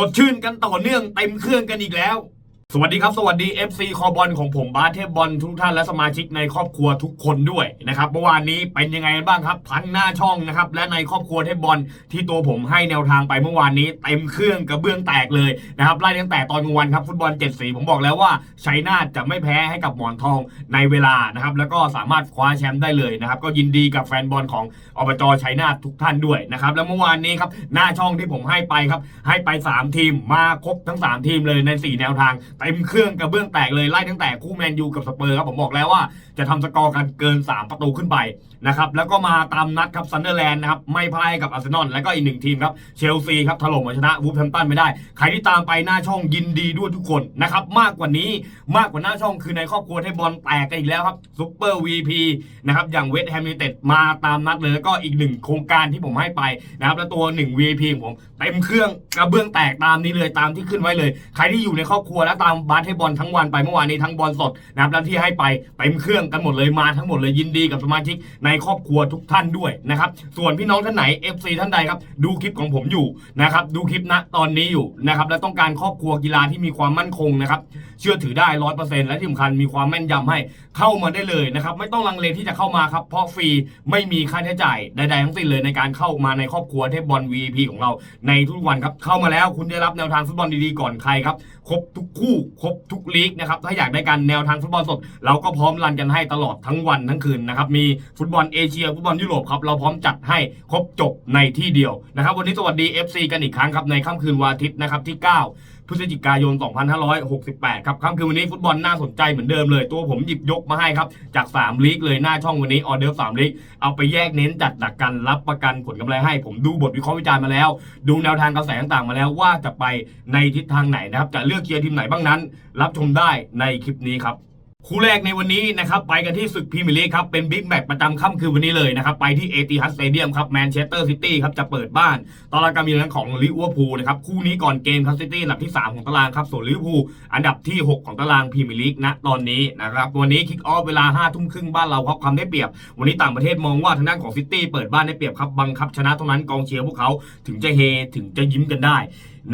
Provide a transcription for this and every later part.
สดชื่นกันต่อเนื่องเต็มเครื่องกันอีกแล้ว สวัสดีครับ สวัสดี FC คอบอลของผมบาสเทพบอลทุกท่านและสมาชิกในครอบครัวทุกคนด้วยนะครับเมื่อวานนี้เป็นยังไงบ้างครับทั้งหน้าช่องนะครับและในครอบครัวเทพบอลที่ตัวผมให้แนวทางไปเมื่อวานนี้เต็มเครื่องกระเบื้องแตกเลยนะครับไล่ตั้งแต่ตอนกลางวันครับฟุตบอลเจ็ดสีผมบอกแล้วว่าชัยนาทจะไม่แพ้ให้กับหมอนทองในเวลานะครับแล้วก็สามารถคว้าแชมป์ได้เลยนะครับก็ยินดีกับแฟนบอลของอบจชัยนาททุกท่านด้วยนะครับแล้วเมื่อวานนี้ครับหน้าช่องที่ผมให้ไปครับให้ไป 3 ทีมมาครบทั้ง 3 ทีมเลยใน 4 แนวทางเต็มเครื่องกระเบื้องแตกเลยไล่ตั้งแต่คู่แมนยูกับสเปอร์ครับผมบอกแล้วว่าจะทำสกอร์กันเกิน 3 ประตูขึ้นไปนะครับแล้วก็มาตามนัดครับซันเดอร์แลนด์นะครับไม่พ่ายกับอาร์เซนอลแล้วก็อีกหนึ่งทีมครับเชลซีครับถล่มเอาชนะวูฟแฮมตันไม่ได้ ใครที่ตามไปหน้าช่องยินดีด้วยทุกคนนะครับมากกว่านี้มากกว่าหน้าช่องคือในครอบครัวเทพบอลแตกกันอีกแล้วครับซุปเปอร์วีพีนะครับอย่างเวสต์แฮมยูไนเต็ดมาตามนัดเลยแล้วก็อีกหนึ่งโครงการที่ผมให้ไปนะครับแล้วตัว1 VIP ของผมเต็มเครื่องกระเบื้องแตกตามนี้เลยตามที่ขึ้นไว้เลย ใครที่อยู่ในครอบครัวและตามบาสเทบอลทั้งวันไปเมื่อวานนี้ทั้งบอลสดนะครับแล้วที่ให้ไปเต็มเครื่องกันหมดเลยมาทั้งหมดเลยยินดีกับสมาชิกในครอบครัวทุกท่านด้วยนะครับส่วนพี่น้องท่านไหน FC ท่านใดครับดูคลิปของผมอยู่นะครับดูคลิปณตอนนี้อยู่นะครับและต้องการครอบครัวกีฬาที่มีความมั่นคงนะครับ เชื่อถือได้ร้อยเปอร์เซ็นต์และที่สำคัญมีความแม่นยำให้เข้ามาได้เลยนะครับไม่ต้องลังเลที่จะเข้ามาครับเพราะฟรีไม่มีค่าใช้จ่ายใดๆทั้งสิ้นเลยในการเข้ามาในครอบครัวเทพบอล VIP ของเราในทุกวันครับเข้ามาแล้วคุณได้รับแนวทางฟุตบอลดีๆก่อนใครครับครบทุกคู่ครบทุกลีกนะครับถ้าอยากได้การแนวทางฟุตบอลสด เราก็พร้อมรันกันให้ตลอดทั้งวันทั้งคืนนะครับมีฟุตบอลเอเชียฟุตบอลยุโรปครับเราพร้อมจัดให้ครบจบในที่เดียวนะครับวันนี้สวัสดี FC กันอีกครั้งครับในค่ำคืนวันอาทิตย์นะครับที่ 9 พฤศจิกายน 2568 ครับค่ำคืนวันนี้ฟุตบอลน่าสนใจเหมือนเดิมเลย ตัวผมหยิบยกมาให้ครับ จาก 3 ลีกเลยหน้าช่องวันนี้ออเดอร์3ลีก เอาไปแยกเน้นจัดหลักกันรับประกันผลกำไรให้ ผมดูบทวิเคราะห์วิจารณ์มาแล้ว ดูแนวทางกระแสต่างๆมาแล้วว่าจะไปในทิศทางไหนนะครับ จะเลือกเชียร์ทีมไหนบ้างนั้น รับชมได้ในคลิปนี้ครับ คู่แรกในวันนี้นะครับไปกันที่ศึกพรีเมียร์ลีกครับเป็นบิ๊กแมตช์ประจำค่ำคืนวันนี้เลยนะครับไปที่เอติฮัดสเตเดียมครับแมนเชสเตอร์ซิตี้ครับจะเปิดบ้านตอนแรกการมีเรื่องของลิเวอร์พูลนะครับคู่นี้ก่อนเกมครับซิตี้อันดับที่ 3 ของตารางครับส่วนลิเวอร์พูลอันดับที่ 6 ของตารางพรีเมียร์ลีกณตอนนี้นะครับวันนี้คิกออฟเวลา5ทุ่มครึ่งบ้านเราครับความได้เปรียบ วันนี้ต่างประเทศมองว่าทางด้านของซิตี้เปิดบ้านได้เปรียบครับบังคับชนะเท่านั้นกองเชียร์พวกเขาถึงจะเฮถึงจะยิ้มกันได้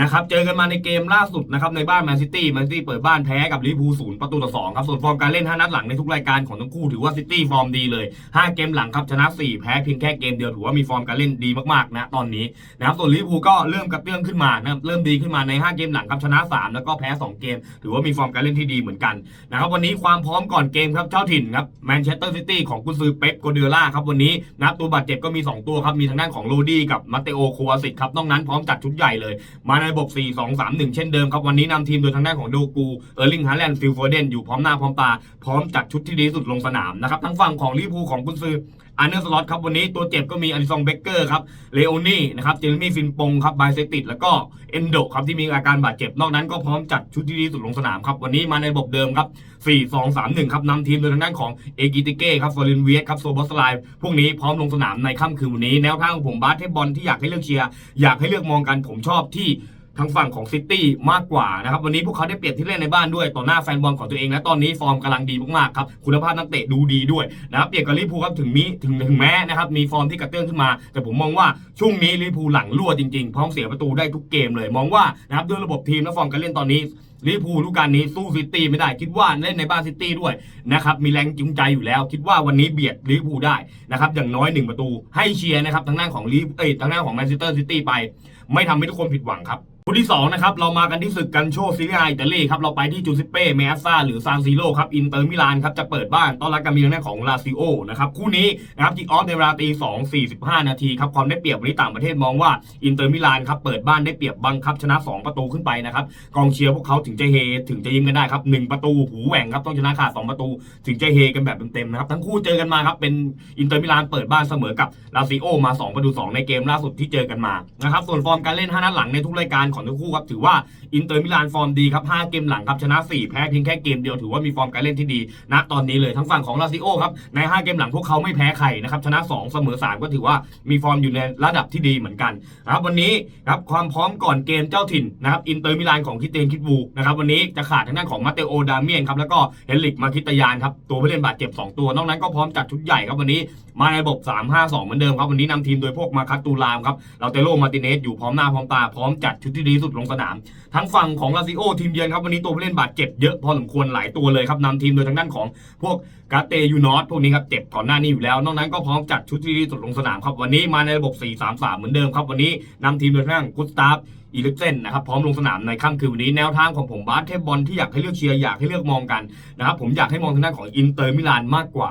นะครับเจอกันมาในเกมล่าสุดนะครับในบ้านแมนซิตี้แมนซิตี้เปิดบ้านแพ้กับลิเวอร์พูลศูนย์ประตูต่อสองครับส่วนฟอร์มการเล่น 5 นัดหลังในทุกรายการของทั้งคู่ถือว่าซิตี้ฟอร์มดีเลย 5 เกมหลังครับชนะ 4 แพ้เพียงแค่เกมเดียวถือว่ามีฟอร์มการเล่นดีมากๆนะตอนนี้นะครับส่วนลิเวอร์พูลก็เริ่มกระเตื้องขึ้นมานะเริ่มดีขึ้นมาใน 5 เกมหลังครับชนะ 3 แล้วก็แพ้ 2 เกม ถือว่ามีฟอร์มการเล่นที่ดีเหมือนกันนะครับวันนี้ความพร้อมก่อนเกมครับเจ้าถิ่นครับแมนเชสเตอร์ซิตี้ของกุนซือเป๊ปโกเดล่าครับวันนี้นะตัวบาดเจ็บก็มี 2 ตัวครับมีทางด้านของโรดี้กับมาเตโอโควาสิตครับนอกนั้นพร้อมจัดชุดใหญ่เลยมาในระบบ 4 2 3 1 เช่นเดิมครับ วันนี้นำทีมโดยทางด้านของโดกูเออร์ลิงฮาแลนด์ฟิลโฟเดนอยู่พร้อมหน้าพร้อมตาพร้อมจัดชุดที่ดีสุดลงสนามนะครับทั้งฝั่งของลิเวอร์พูลของกุนซืออันเนอร์สล็อตครับ วันนี้ตัวเจ็บก็มีอลิซองเบเกอร์ครับเลโอนี่นะครับเจเรมี่ฟินปงครับไบเซติดแล้วก็เอนโดครับที่มีอาการบาดเจ็บนอกนั้นก็พร้อมจัดชุดที่ดีสุดลงสนามครับวันนี้มาในระบบเดิมครับ 4 2 3 1 ครับนำทีมโดยทางด้านของเอกิติเก้ครับฟอรินเวียสครับโซบอสไลน์พวกนี้พร้อมลงสนามในค่ำคืนวันนี้แนวทางของผมบาสเทบอลที่อยากให้เลือกเชียร์อยากให้เลือกมองกันผมชอบที่ ทางฝั่งของซิตี้มากกว่านะครับวันนี้พวกเขาได้เปรียบที่เล่นในบ้านด้วยต่อหน้าแฟนบอลของตัวเองและตอนนี้ฟอร์มกำลังดีมากๆครับคุณภาพนักเตะดูดีด้วยนะครับเปรียบกับลิเวอร์พูลครับถึงมีถึงถึงแม้นะครับมีฟอร์มที่กระเตื้องขึ้นมา แต่ผมมองว่าช่วงนี้ลิเวอร์พูลหลังรั่วจริงๆพร้อมเสียประตูได้ทุกเกมเลย มองว่านะครับด้วยระบบทีมและฟอร์มการเล่นตอนนี้ลิเวอร์พูลูกการนี้สู้ซิตี้ไม่ได้คิดว่าเล่นในบ้านซิตี้ด้วยนะครับมีแรงจูงใจอยู่แล้ว คิดว่าวันนี้เบียดลิเวอร์พูได้นะครับอย่างน้อยหนึ่งประตูให้เชียร์นะครับทางด้านของลิเอ้ยทางด้านของแมนเชสเตอร์ซิตี้ไป ไม่ทำให้ทุกคนผิดหวังครับ คู่ที่2นะครับเรามากันที่ศึกกันโชซีเรียอิตาลีครับเราไปที่จูซิเป้เมสซาหรือซานซิโร่ครับอินเตอร์มิลานครับจะเปิดบ้านต้อนรับการมีหน้าของลาซิโอนะครับคู่นี้นะครับจิกออฟในเวลาตี2 45นาทีครับความได้เปรียบวันนี้ต่างประเทศมองว่าอินเตอร์มิลานครับเปิดบ้านได้เปรียบบังคับชนะ 2 ประตูขึ้นไปนะครับกองเชียร์พวกเขาถึงจะเฮถึงจะยิ้มกันได้ครับ1ประตูหูแหว่งครับต้องชนะขาด2ประตู ถึงจะเฮกันแบบเต็มๆนะครับทั้งคู่เจอกันมาครับเป็นอินเตอร์มิลานเปิดบ้านเสมอกับลาซิโอมา2ประตู2ในเกมล่าสุดที่เจอกันมานะครับส่วนฟอร์มการเล่น5นัดหลังในทุกรายการของทั้งคู่ครับถือว่าอินเตอร์มิลานฟอร์มดีครับ5เกมหลังครับชนะ 4 แพ้เพียงแค่เกมเดียวถือว่ามีฟอร์มการเล่นที่ดีณตอนนี้เลยทั้งฝั่งของลาซิโอครับใน 5 เกมหลังพวกเขาไม่แพ้ใครนะครับชนะ 2 เสมอ 3 ก็ถือว่ามีฟอร์มอยู่ในระดับที่ดีเหมือนกันนะครับวันนี้ครับความพร้อมก่อนเกมเจ้าถิ่นนะครับอินเตอร์มิลานของคิเตนคิดบูนะครับวันนี้จะขาดทางด้านของมาเตโอดาเมียนครับแล้วก็เฮนริกมาคิตยานครับตัวผู้เล่นบาดเจ็บ 2 ตัวนอกนั้นก็พร้อมจัดชุดใหญ่ครับวันนี้ มาในระบบ 3-5-2 เหมือนเดิมครับ วันนี้นำทีมโดยพวกมาคัตตูรามครับเราเตโลมาติเนสอยู่พร้อมหน้าพร้อมตา พร้อมจัดชุดที่ดีสุดลงสนาม ทั้งฝั่งของลาซิโอทีมเยือนครับ วันนี้ตัวผู้เล่นบาดเจ็บเยอะพอสมควรหลายตัวเลยครับนำทีมโดยทางด้านของพวกกาเตยูนอสพวกนี้ครับเจ็บก่อนหน้านี้อยู่แล้ว นอกนั้นก็พร้อมจัดชุดที่ดีสุดลงสนามครับวันนี้มาในระบบ 4-3-3 เหมือนเดิมครับวันนี้นำทีมโดยทางด้านกุสตาฟอีลิกเซนนะครับพร้อมลงสนามในค่ำคืนวันนี้แนวทางของผมบาสเทบอลที่อยากให้เลือกเชียร์อยากให้เลือกมองกันนะครับผมอยากให้มองทางด้านของอินเตอร์มิลานมากกว่า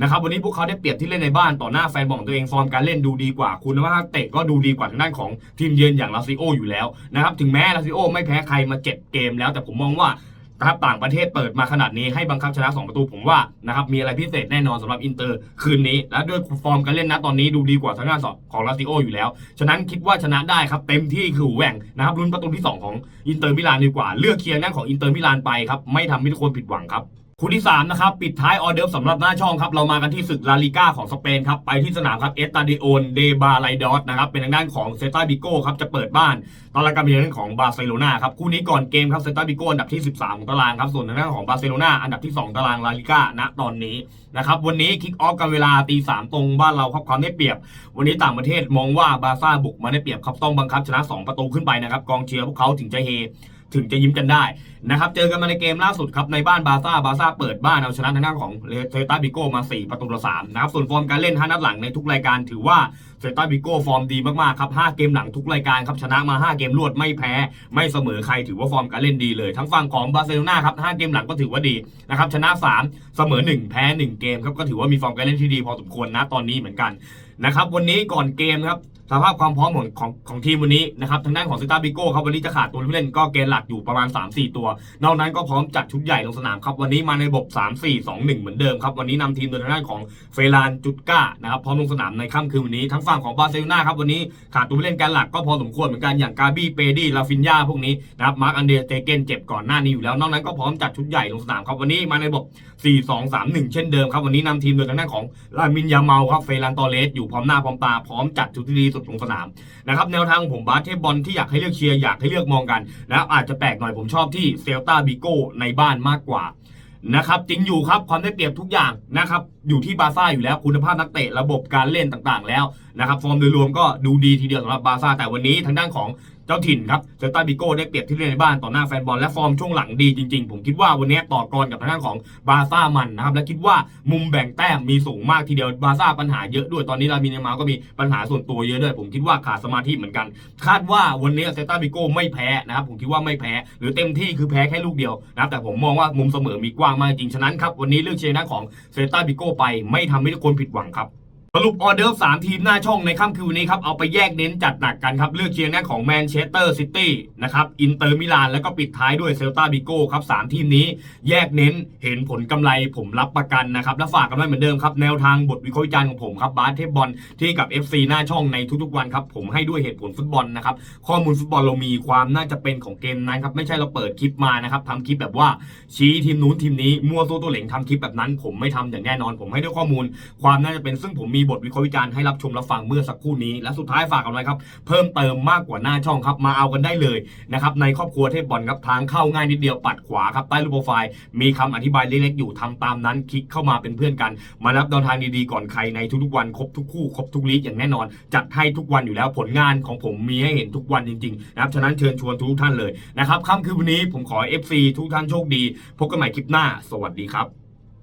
นะครับวันนี้พวกเขาได้เปรียบที่เล่นในบ้านต่อหน้าแฟนบอลตัวเองฟอร์มการเล่นดูดีกว่า คุณภาเตะก็ดูดีกว่าทางด้านของทีมเยือนอย่างลาซิโออยู่แล้วนะครับถึงแม้ลาซิโอไม่แพ้ใครมาเจ็ดเกมแล้ว แต่ผมมองว่านะครับต่างประเทศเปิดมาขนาดนี้ให้บังคับชนะ 2 ประตูผมว่านะครับมีอะไรพิเศษแน่นอนสำหรับอินเตอร์คืนนี้ และด้วยฟอร์มการเล่นนะตอนนี้ดูดีกว่าทางด้านของลาซิโออยู่แล้ว ฉะนั้นคิดว่าชนะได้ครับ เต็มที่คือแหว่งนะครับลุ้นประตูที่ 2 ของอินเตอร์มิลานดีกว่า เลือกเคียร์ด้านของอินเตอร์มิลานไปครับไม่ทำให้ทุกคนผิดหวังครับ คู่ที่3นะครับปิดท้ายออเดิร์ฟสำหรับหน้าช่องครับเรามากันที่ศึกลาลิก้าของสเปนครับไปที่สนามครับเอสตาดิโอนเดบาไลดอสนะครับเป็นทางด้านของเซตาบิโก้ครับจะเปิดบ้านตอนแรกการเป็นทางด้านของบาร์เซโลนาครับคู่นี้ก่อนเกมครับเซตาบิโก้อันดับที่ 13ของตารางครับส่วนทางด้านของบาร์เซโลนาอันดับที่ 2 ตารางลาลิก้าณตอนนี้นะครับวันนี้คิกออฟกันเวลาตีสามตรงบ้านเราครับความได้เปรียบ วันนี้ต่างประเทศมองว่าบาร์ซ่าบุกมาได้เปรียบครับต้องบังคับชนะ 2 ประตูขึ้นไปนะครับกองเชียร์พวกเขาถึงจะเฮ ถึงจะยิ้มกันได้นะครับ เจอกันมาในเกมล่าสุดครับในบ้านบาซ่าบาซ่าเปิดบ้านเอาชนะทางด้านของเซตาบิโก้มา 4 ประตูต่อ3นะครับส่วนฟอร์มการเล่น5นัดหลังในทุกรายการถือว่าเซตาบิโก้ฟอร์มดีมากๆครับ5เกมหลังทุกรายการครับชนะมา 5 เกมรวดไม่แพ้ ไม่เสมอใครถือว่าฟอร์มการเล่นดีเลย ทั้งฝั่งของบาร์เซโลนาครับ5เกมหลังก็ถือว่าดีนะครับชนะ 3 เสมอ 1 แพ้ 1 เกมครับก็ถือว่ามีฟอร์มการเล่นที่ดีพอสมควรนะตอนนี้เหมือนกันนะครับวันนี้ก่อนเกมครับ สภาพความพร้อมของของของทีมวันนี้นะครับทางด้านของซิตาบิโก้ครับวันนี้จะขาดตัวผู้เล่นก็เกณฑ์หลักอยู่ประมาณ 3-4 ตัว นอกนั้นก็พร้อมจัดชุดใหญ่ลงสนามครับวันนี้มาในระบบ 3-4-2-1 เหมือนเดิมครับวันนี้นำทีมโดยทางด้านของเฟรานจุดก้านะครับพร้อมลงสนามในค่ำคืนวันนี้ทั้งฝั่งของบาร์เซโลนาครับวันนี้ขาดตัวผู้เล่นแกนหลักก็พอสมควรเหมือนกันอย่างกาบี้เปดี้ลาฟินยาพวกนี้นะครับมาร์กอันเดรเตเกนเจ็บก่อนหน้านี้อยู่แล้วนอกนั้นก็พร้อมจัดชุดใหญ่ลงสนามครับวันนี้มาในระบบ 4-2-3-1 เช่นเดิมครับวันนี้นำทีมโดยทางด้านของลามินยาเมาครับเฟรานตอเลสอยู่พร้อมหน้าพร้อมตาพร้อมจัดชุดที่ดีสุดลงสนามนะครับแนวทางของผมบาสเทบอลที่อยากให้เลือกเชียร์อยากให้เลือกมองกันนะครับอาจจะแปลกหน่อยผมชอบที่เซลตาบิโก้ในบ้านมากกว่านะครับจริงอยู่ครับความได้เปรียบทุกอย่างนะครับอยู่ที่บาร์ซ่าอยู่แล้วคุณภาพนักเตะระบบการเล่นต่างๆ แล้วนะครับฟอร์มโดยรวมก็ดูดีทีเดียวสำหรับบาร์ซ่าแต่วันนี้ทางด้านของเจ้าถิ่นครับเซลตาบิโก้ได้เปรียบที่เล่นในบ้านต่อหน้าแฟนบอลและฟอร์มช่วงหลังดีจริงๆ ผมคิดว่าวันนี้ต่อกรกับทางด้านของบาร์ซ่ามันนะครับและคิดว่ามุมแบ่งแต้มมีสูงมากทีเดียวบาร์ซ่าปัญหาเยอะด้วยตอนนี้ลามินยามาก็มีปัญหาส่วนตัวเยอะด้วย ผมคิดว่าขาดสมาธิเหมือนกัน คาดว่าวันนี้เซลตาบิโก้ไม่แพ้นะครับผมคิดว่าไม่แพ้ หรือเต็มที่คือแพ้แค่ลูกเดียวนะครับแต่ผมมองว่ามุมเสมอมีกว้างมากจริงฉะนั้นครับวันนี้เลือกเชียร์หน้าของเซลตาบิโก้ไปไม่ทำให้ทุกคนผิดหวังครับ สรุปออเดอร์สามทีมหน้าช่องในค่ำคืนวันนี้ครับ เอาไปแยกเน้นจัดหนักกันครับ เลือกเชียร์หน้าของแมนเชสเตอร์ซิตี้นะครับอินเตอร์มิลานแล้วก็ปิดท้ายด้วยเซลตาบิโก้ครับสามทีมนี้แยกเน้นเห็นผลกำไรผมรับประกันนะครับ และฝากกันไว้เหมือนเดิมครับ แนวทางบทวิเคราะห์วิจารณ์ของผมครับบาสเทพบอลที่กับ FC หน้าช่องในทุกๆวันครับ ผมให้ด้วยเหตุผลฟุตบอลนะครับข้อมูลฟุตบอลเรามีความน่าจะเป็นของเกมนั้นครับไม่ใช่เราเปิดคลิปมานะครับทำคลิปแบบว่าชี้ทีมนู้นทีมนี้มั่วตัวตัวเหล่งทำคลิปแบบนั้น ผมไม่ทำอย่างแน่นอน ผมให้ด้วยข้อมูลความน่าจะเป็นซึ่งผมมีบทวิเคราะห์วิจารณ์ให้รับชมรับฟังเมื่อสักครู่นี้ และสุดท้ายฝากกันไว้ครับ เพิ่มเติมมากกว่าหน้าช่องครับ มาเอากันได้เลยนะครับ ในครอบครัวเทพบอลครับทางเข้าง่ายนิดเดียวปัดขวาครับใต้รูปโปรไฟล์ มีคำอธิบายเล็กๆอยู่ทำตามนั้นคลิกเข้ามาเป็นเพื่อนกัน มารับแนวทางดีๆก่อนใครในทุกๆวันครบทุกคู่ครบทุกลีกอย่างแน่นอน จัดให้ทุกวันอยู่แล้วผลงานของผมมีให้เห็นทุกวันจริงๆนะครับฉะนั้นเชิญชวนทุกท่านเลยนะครับค่ำคืนวันนี้ผมขอ FC ทุกท่านโชคดี พบกันใหม่คลิปหน้า สวัสดีครับ